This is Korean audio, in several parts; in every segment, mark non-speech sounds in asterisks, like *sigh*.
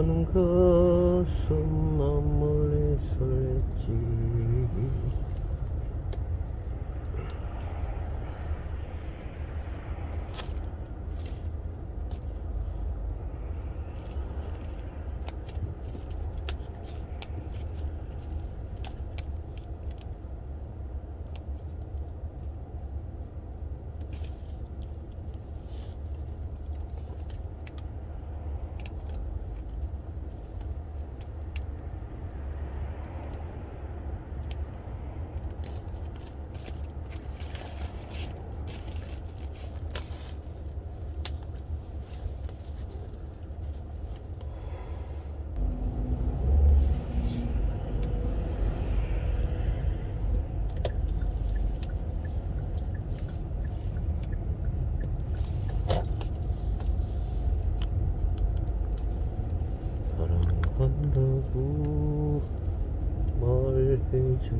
한 가슴 난 몰래 설렜지 사랑한다고 말해줘.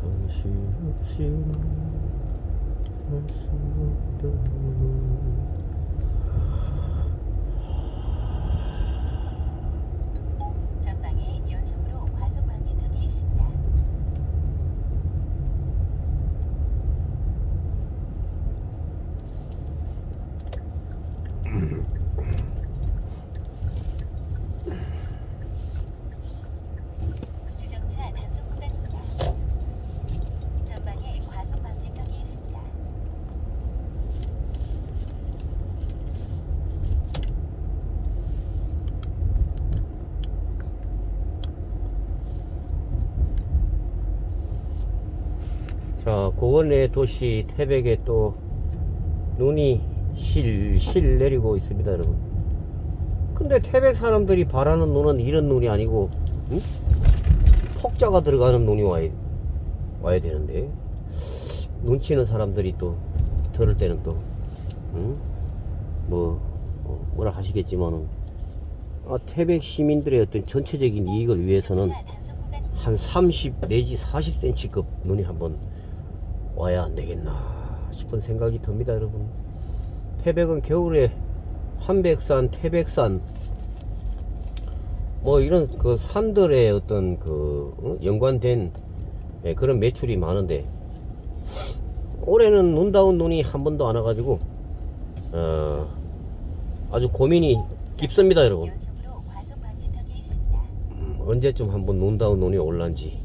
당신 없이 살수 없다 전방에 연속으로 과속 방지턱이 있습니다. 주정차 단속 구간입니다. 전방에 과속 방지턱이 있습니다. 자 고 원의 도시 태백에 또 눈이 실실 내리고 있습니다 여러분 근데 태백 사람들이 바라는 눈은 이런 눈이 아니고 응? 폭자가 들어가는 눈이 와야, 와야 되는데 눈치는 사람들이 또 들을 때는 또 응? 뭐 어, 뭐라 하시겠지만은 아, 태백 시민들의 어떤 전체적인 이익을 위해서는. 한 30 내지 40cm급 눈이 한번 와야 안 되겠나 싶은 생각이 듭니다, 여러분. 태백은 겨울에 한백산, 태백산, 뭐 이런 그 산들의 어떤 그 어? 연관된 예, 그런 매출이 많은데 올해는 눈다운 눈이 한 번도 안 와가지고 어, 아주 고민이 깊습니다, 여러분. 음, 언제쯤 한번 눈다운 눈이 올란지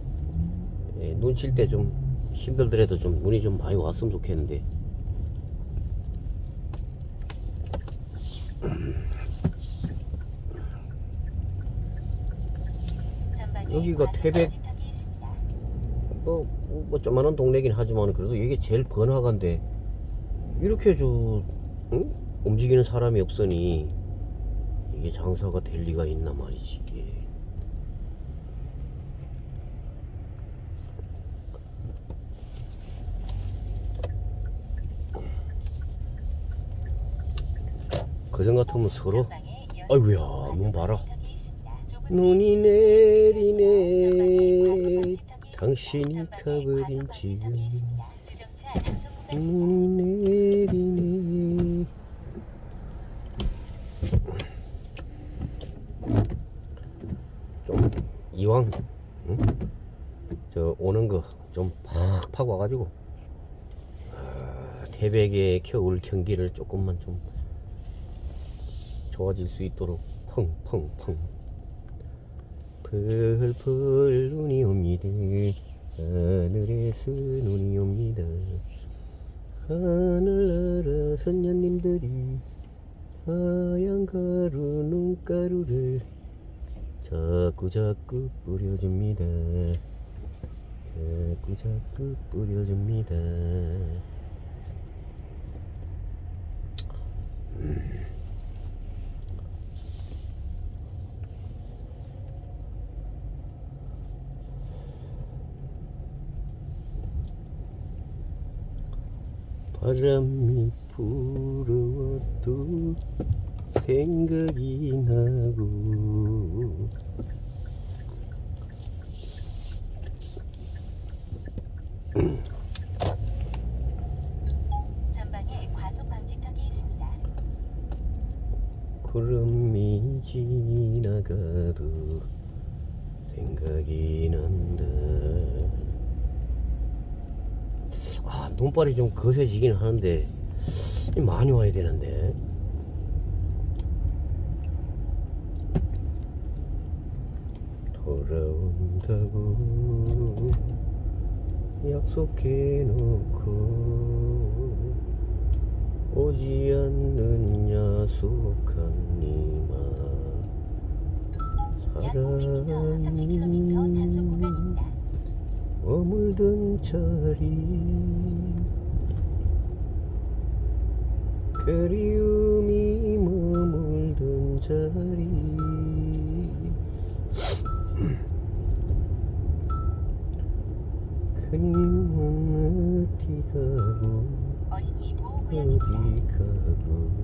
예, 눈칠 때 좀 힘들더라도 좀 눈이 좀 많이 왔으면 좋겠는데 여기가 태백-. 뭐, 뭐 조만한 동네긴 하지만 그래도 이게 제일 번화가인데 이렇게 저 응? 움직이는 사람이 없으니 이게 장사가 될 리가 있나 말이지 이게 그전 같으면 서로 전방에 아이고야, 연속으로 눈 봐라. 눈이 내리네 당신이 가버린. 지금. 눈이 내리네 좀 이왕 응? 저 오는 거 좀 팍팍 와가지고 아, 태백의 겨울 경기를 조금만 좀 좋아질 수 있도록 펑펑펑. 펄펄 눈이 옵니다. 하늘에서 눈이 옵니다. 하늘나라 선녀님들이 하얀 가루 눈가루를 자꾸 자꾸 뿌려줍니다. 자꾸 자꾸 뿌려줍니다 바람이 불어와도 생각이 나고 전방에 과속 방지턱이 있습니다. 구름이 지나가도 생각이 난다 아 눈발이 좀 거세지긴 하는데 많이 와야 되는데 돌아온다고 약속해놓고 오지 않는 야속한 니마 약 500m 30km 단속 사랑이. 머물던 자리 그리움이 머물던 자리 *clears throat* 그님은 어디 가고 어디. 가고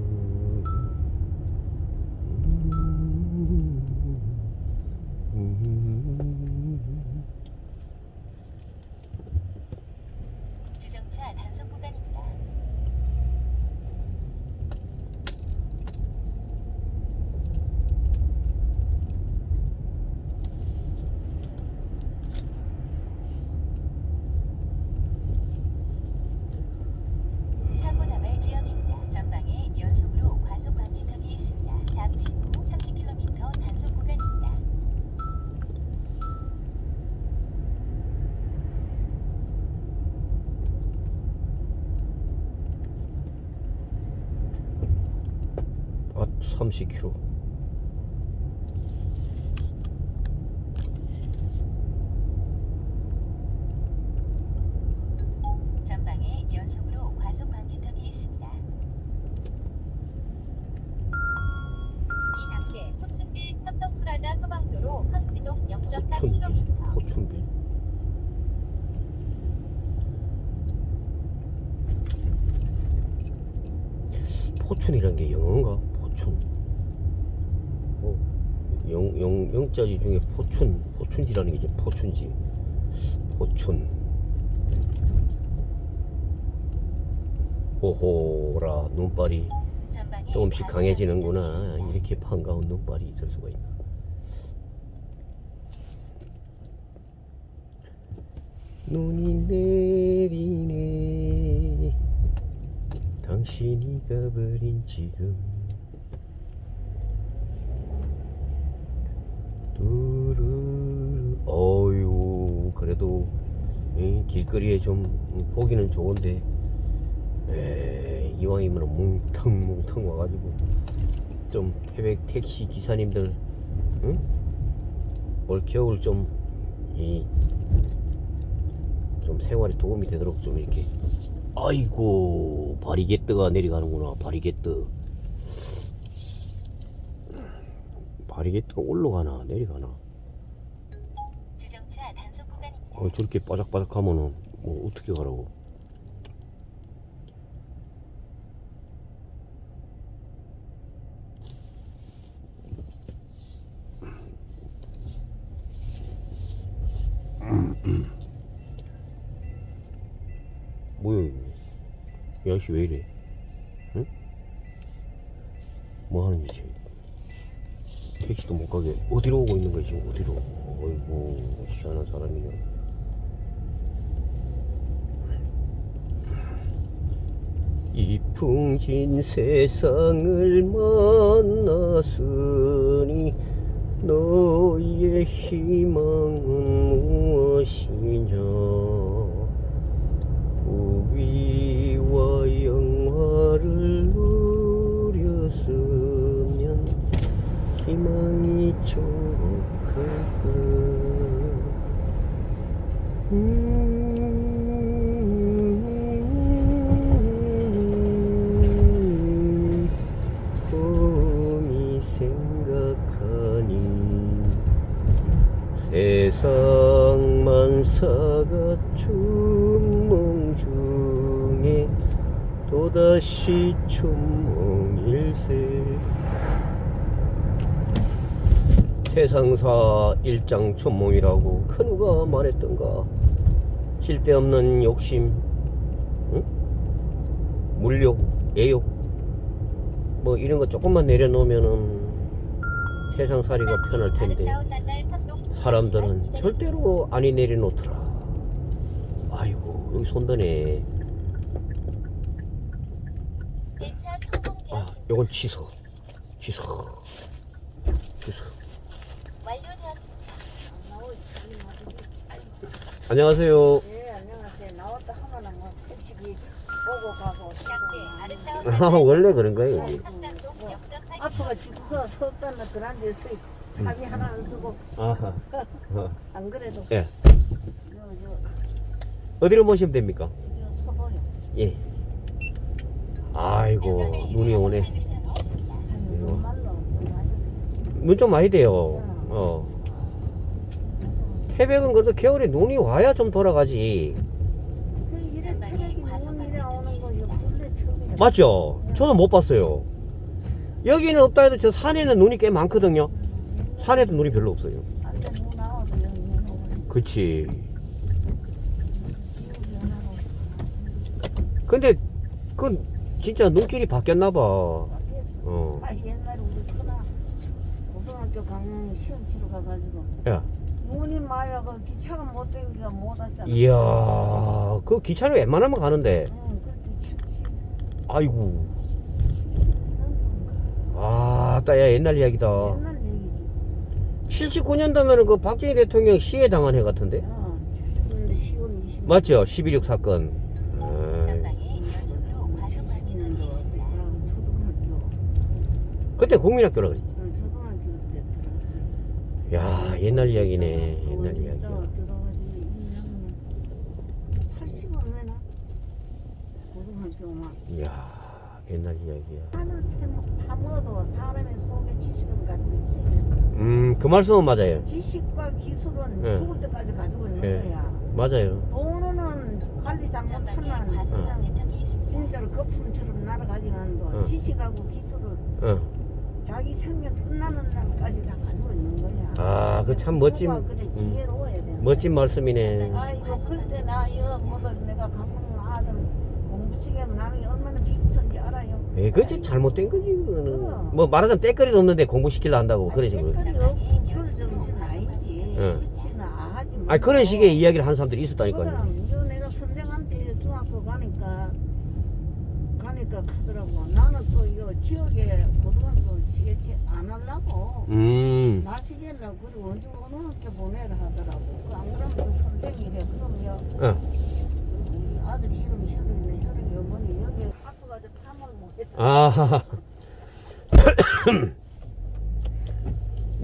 30km 영, 영자지 중에 포춘 포춘지라는 게 이제 포춘지. 포춘. 오호라 눈발이 조금씩 강해지는구나. 이렇게 반가운 눈발이 있을 수가 있나. 눈이 내리네. 당신이 가버린 지금 두루 어유 그래도 이 길거리에 좀 보기는 좋은데 에, 이왕이면 뭉텅뭉텅 와가지고 좀 태백 택시 기사님들 응? 올 겨울 좀 이 좀 생활에 도움이 되도록 좀 이렇게 아이고 바리게뜨가 내려가는구나 바리게뜨 바리게뜨가 올라가나 내려가나 주정차 단속 구간입니다. 어, 저렇게 바삭바삭 하면은 뭐 어떻게 가라고? *clears throat* 뭐야 이거? 이 아저씨 왜 이래? 응? 뭐 하는 짓이야? 택시도 못 가게. 어디로 오고 있는 거야 지금? 어디로? 어이구 희한한 사람이네 이 풍진 세상을 만났으니 너의 희망은 무엇이 다시 춘몽일세 세상사 일장 춘몽이라고 큰우가 말했던가 쓸데없는 욕심 응? 물욕 애욕 뭐 이런 거 조금만 내려놓으면은 세상살이가 편할 텐데 사람들은 절대로 아니 내려놓더라. 아이고 여기 손드네. 요건 취소. 취소. 취소. 안녕하세요. 네, 안녕하세요. 나왔다 하면은 뭐 택시기 보고 가고 아, 원래 그런 거예요 여기. 아빠가 집에서 석간나 들앉아서 차비 하나 안 쓰고 아하. 어. 안 그래도 예. 요, 요, 어디로 모시면 됩니까? 요 서보요. 예. 아이고 눈이 오네. 눈 좀 많이 돼요. 어. 태백은 그래도 겨울에 눈이 와야 좀 돌아가지. 맞죠? 저는 못 봤어요. 여기는 없다 해도 저 산에는 눈이 꽤 많거든요. 산에도 눈이 별로 없어요. 그치. 근데 그 진짜 눈길이 바뀌었나 봐. 바뀌었어. 어. 아 옛날에 우리 큰아 고등학교 강릉 시험 치러 가가지고 야. 마야 그 기차가 못 댕기가 못 왔잖아. 이야, 그 기차를 웬만하면 가는데. 응, 그때 70, 아이고. 79년도인가. 아, 따야 옛날 이야기다. 옛날 얘기지. 79년도면은 그 박정희 대통령 시해 당한 해 같은데. 어, 79년도 10월 20일. 맞죠? 11.6 사건. 아, 아, 초등학교. 그때 국민학교라 그랬지. 어, 초등학교 때 들었어. 야, 옛날 이야기네. 옛날 이야기. 들어가지고 2학년 80원이나 고등학교만. 이야, 옛날 이야기야. 하늘 패- 파먹어도 사람의 속에 지식은 가지고 있어야 돼. 음, 그 말씀은 맞아요. 지식과 기술은 예. 죽을 때까지 가지고 있는 예. 거야. 맞아요. 돈은 관리 잘못하면 그냥 진짜로 거품처럼 날아가지만 도 응. 지식하고 기술을 어. 자기 생명 끝나는 날까지 다 가지고 있는 거야. 아, 그 참 멋진- 누가 그래 음. 지혜로워야 돼. 멋진 말씀이네. 아이고 그때 나 이거 뭐들 내가 강릉 아들 공부시게 하면 남이 얼마나 비싼지 알아요. 에, 그지 잘못된 거지, 그거는. 뭐 말하자면 때거리도 없는데 공부시키려 한다고, 그런 식으로. 댓글이 없고 그럴 정신 아니지. 응. 아하지. 아니, 그런 식의 이야기를 하는 사람들이 있었다니까요. 그럼 요 내가 선생한테 중학교 가니까 가니까 하더라고. 나는 또요 지역에 고등학교 지겠지 안 하려고. 음, 마시겠나 그리고 원주 고등학교 보내라 하더라고. 그안 그러면 그 선생이래. 그럼요. 어. 우리 아들 이름이 혈이네. 혈이 어머니 여기 학교 가서 파먹을 못했다. 아.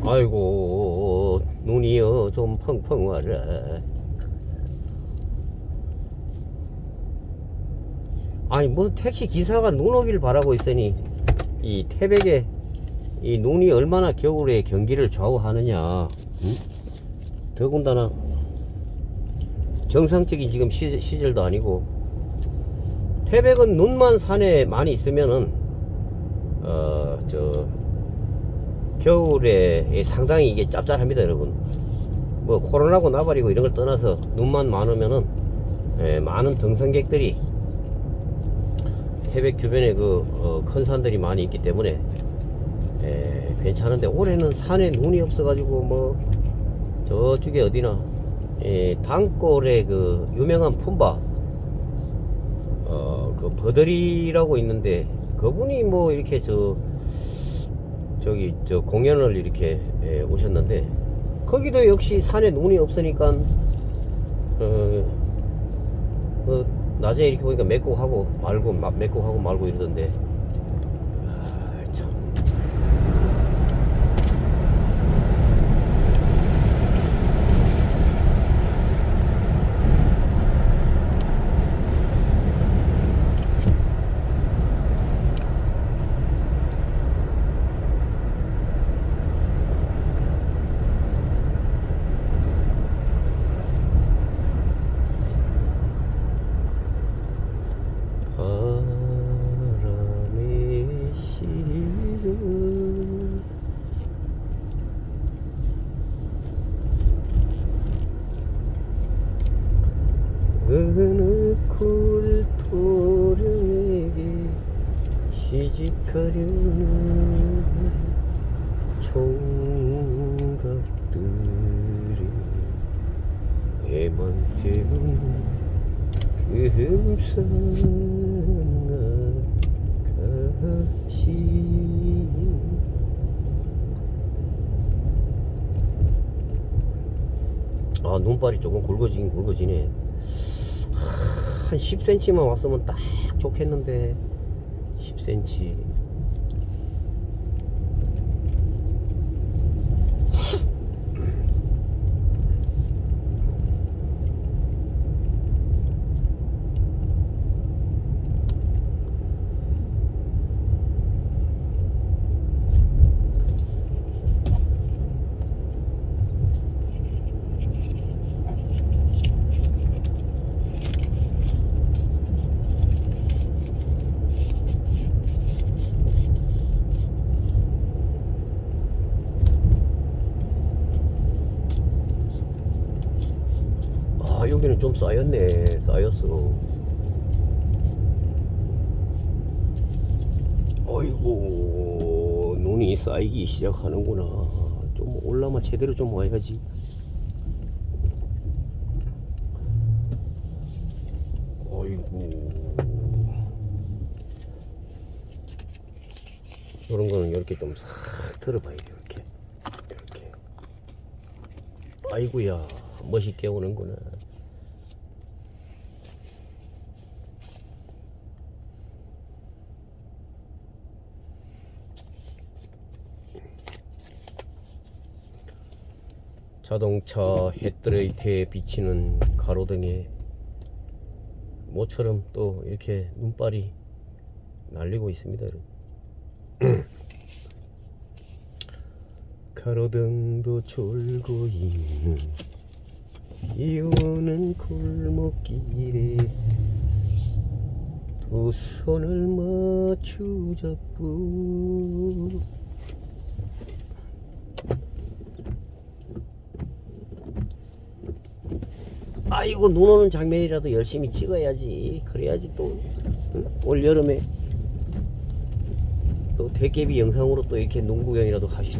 아이고, 눈이요, 좀 펑펑 와라. 아니, 뭐, 택시 기사가 눈 오길 바라고 있으니, 이 태백에, 이 눈이 얼마나 겨울에 경기를 좌우하느냐. 응? 더군다나, 정상적인 지금 시, 시절도 아니고, 태백은 눈만 산에 많이 있으면은 어 저 겨울에 상당히 이게 짭짤합니다 여러분 뭐 코로나고 나발이고 이런 걸 떠나서 눈만 많으면은 예, 많은 등산객들이 태백 주변에 그큰 산들이 많이 있기 때문에 예, 괜찮은데 올해는 산에 눈이 없어가지고 뭐 저쪽에 어디나 예, 단골에 그 유명한 품바 어, 그 버들이라고 있는데 그분이 뭐 이렇게 저 저기 저 공연을 이렇게 예, 오셨는데 거기도 역시 산에 눈이 없으니까 어, 어, 낮에 이렇게 보니까 맺고 하고 말고 막 맺고 하고 말고 이러던데 아, 참. 바람이 시는 어느 굴토령에게 시집가 가려는 총각들이 해만 태운 그 흠상아가시 아 눈발이 조금 굵어지긴 굵어지네. 하, 한 10cm만 왔으면 딱 좋겠는데. 10cm 아 여기는 좀 쌓였네 쌓였어. 어이구 눈이 쌓이기 시작하는구나. 좀 올라만 제대로 좀 와야지. 어이구 이런 거는 이렇게 좀 싹 들어봐야 돼 이렇게. 이렇게. 아이고야 멋있게 오는구나 자동차 헤드라이트에 비치는 가로등에 모처럼 또 이렇게 눈발이 날리고 있습니다. *clears throat* 가로등도 졸고 있는 이오는 골목길에 두 손을 맞추 잡고 아이고 눈 오는 장면이라도 열심히 찍어야지. 그래야지 또 올 여름에 또 대개비 영상으로 또 이렇게 눈 구경이라도 하실,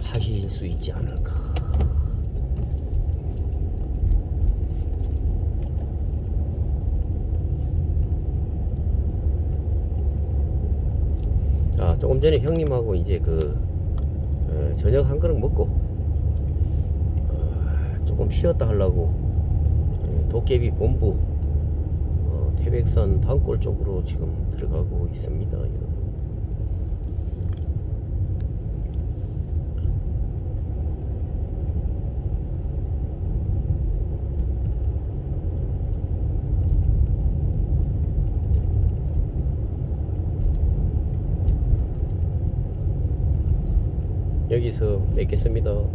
하실 수 있지 않을까. 자 조금 전에 형님하고 이제 그 어, 저녁 한 그릇 먹고 어, 조금 쉬었다 하려고 예, 도깨비 본부 어, 태백산 단골 쪽으로 지금 들어가고 있습니다. 여기서 맺겠습니다